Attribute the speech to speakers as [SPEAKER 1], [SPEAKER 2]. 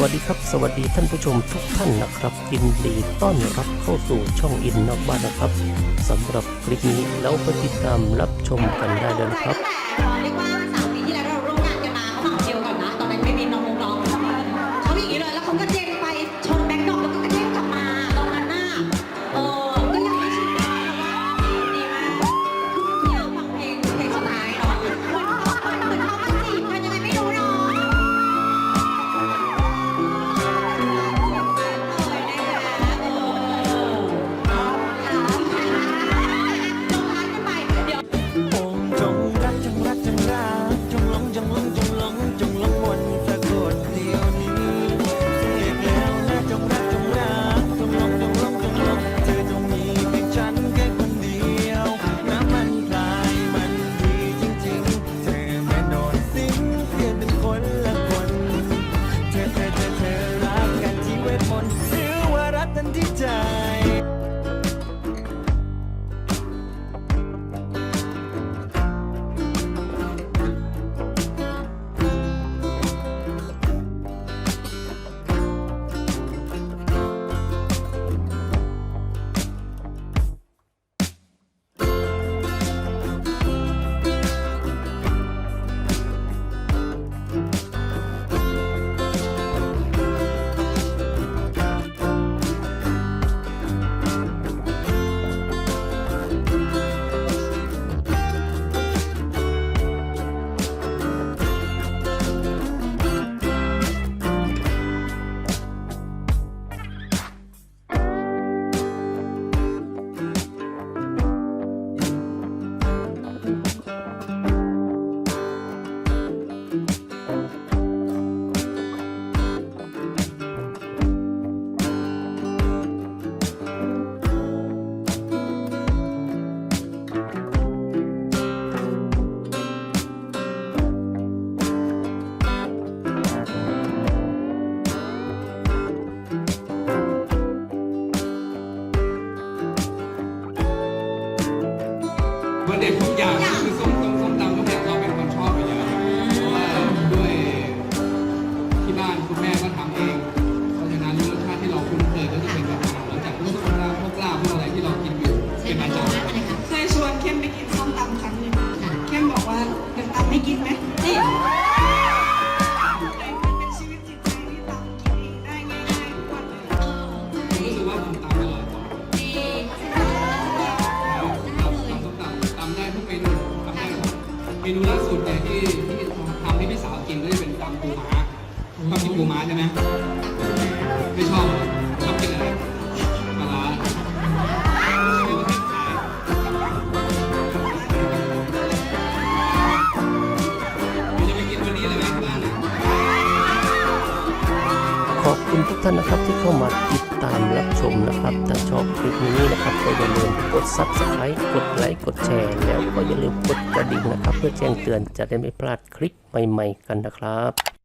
[SPEAKER 1] วัสดีครับ สวัสดีท่านผู้ชมทุกท่านนะครับยินดีต้อนรับเข้าสู่ช่องอินนอกบ้านนะครับสำหรับคลิปนี้แล้วไปติดตามรับชมกันได้เลยครับ
[SPEAKER 2] วันเด็ดทุกอย่า
[SPEAKER 3] งคือ
[SPEAKER 4] ส้มตำส้มตำทุกอย่างเราเป็นคนชอบอยู่แล้วเพราะว่าด้วยที่บ้านคุณแม่ก็ทำเอง เพราะฉะนั้นรสชาติที่เราคุ้นเคยก็จะเป็นแบบนั้นหลังจากพวกส้มตำพวกลาบพวกอะไรที่เรากินอยู่เป็นประจำ
[SPEAKER 5] เคยชวนเข้มไปกินส้มตำครั้งหนึงเข้มบอกว่าเดี๋ยวตำไม่กินไห
[SPEAKER 4] มนี่ มนูล่าสุดเนี่ยที่ที่ทำให้พี่สาวกินก็จะเป็นตำปูม้าชอบกินปูม้าใช่ไหมไม่ชอบ
[SPEAKER 1] อบคุณทุกท่านนะครับที่เข้ามาติดตามรับชมนะครับถ้าชอบคลิปนี้นะครับก็อย่าลืมกด subscribe กดไลค์กดแชร์แล้วก็อย่าลืมกดกระดิ่งนะครับ เพื่อแจ้งเตือนจะได้ไม่พลาดคลิปใหม่ ๆ กันนะครับ